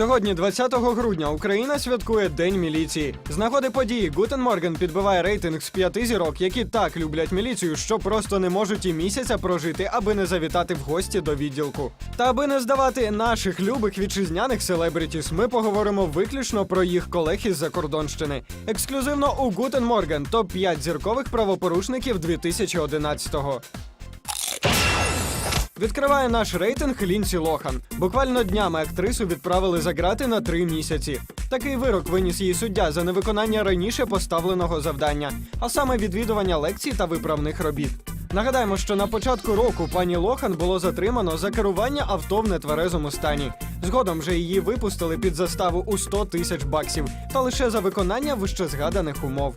Сьогодні, 20 грудня, Україна святкує День міліції. З нагоди події Гутен Морген підбиває рейтинг з п'яти зірок, які так люблять міліцію, що просто не можуть і місяця прожити, аби не завітати в гості до відділку. Та аби не здавати наших любих вітчизняних селебрітіс, ми поговоримо виключно про їх колег із Закордонщини. Ексклюзивно у Гутен Морген топ 5 зіркових правопорушників 2011-го. Відкриває наш рейтинг Лінсі Лохан. Буквально днями актрису відправили за грати на три місяці. Такий вирок виніс її суддя за невиконання раніше поставленого завдання, а саме відвідування лекцій та виправних робіт. Нагадаємо, що на початку року пані Лохан було затримано за керування авто в нетверезому стані. Згодом же її випустили під заставу у 100 тисяч баксів, та лише за виконання вищезгаданих умов.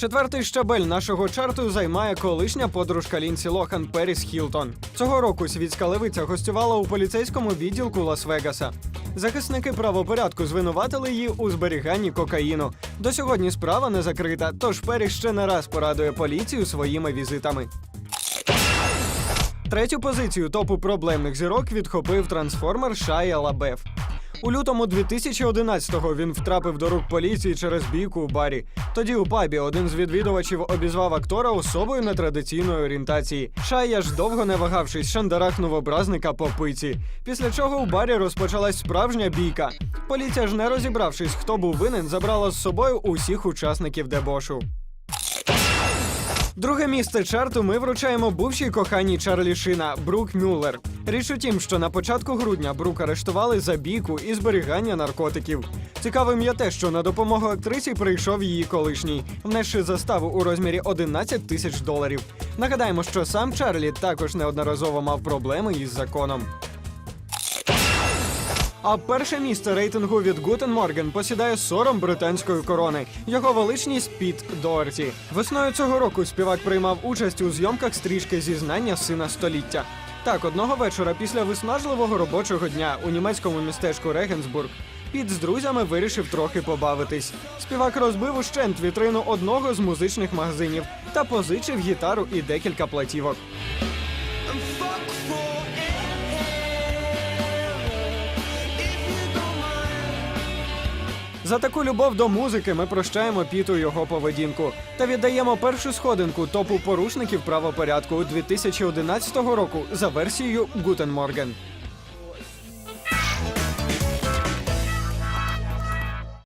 Четвертий щабель нашого чарту займає колишня подружка Лінсі Лохан Періс Хілтон. Цього року світська левиця гостювала у поліцейському відділку Лас-Вегаса. Захисники правопорядку звинуватили її у зберіганні кокаїну. До сьогодні справа не закрита, тож Періс ще не раз порадує поліцію своїми візитами. Третю позицію топу проблемних зірок відхопив трансформер Шая Лабеф. У лютому 2011-го він втрапив до рук поліції через бійку у барі. Тоді у пабі один з відвідувачів обізвав актора особою нетрадиційної орієнтації. Шая ж довго не вагавшись, шандарахнув образника по пиці. Після чого у барі розпочалась справжня бійка. Поліція ж не розібравшись, хто був винен, забрала з собою усіх учасників дебошу. Друге місце чарту ми вручаємо бувшій коханій Чарлі Шина Брук Мюллер. Річ у тім, що на початку грудня Брук арештували за бійку і зберігання наркотиків. Цікавим є те, що на допомогу актрисі прийшов її колишній, внесши заставу у розмірі 11 тисяч доларів. Нагадаємо, що сам Чарлі також неодноразово мав проблеми із законом. А перше місце рейтингу від Гутен Морген посідає сором британської корони. Його величність Піт Доерті. Весною цього року співак приймав участь у зйомках стрічки зізнання сина століття. Так, одного вечора після виснажливого робочого дня у німецькому містечку Регенсбург Піт з друзями вирішив трохи побавитись. Співак розбив ущент вітрину одного з музичних магазинів та позичив гітару і декілька платівок. За таку любов до музики ми прощаємо Піту його поведінку та віддаємо першу сходинку топу порушників правопорядку у 2011 року за версією Гутен Морген.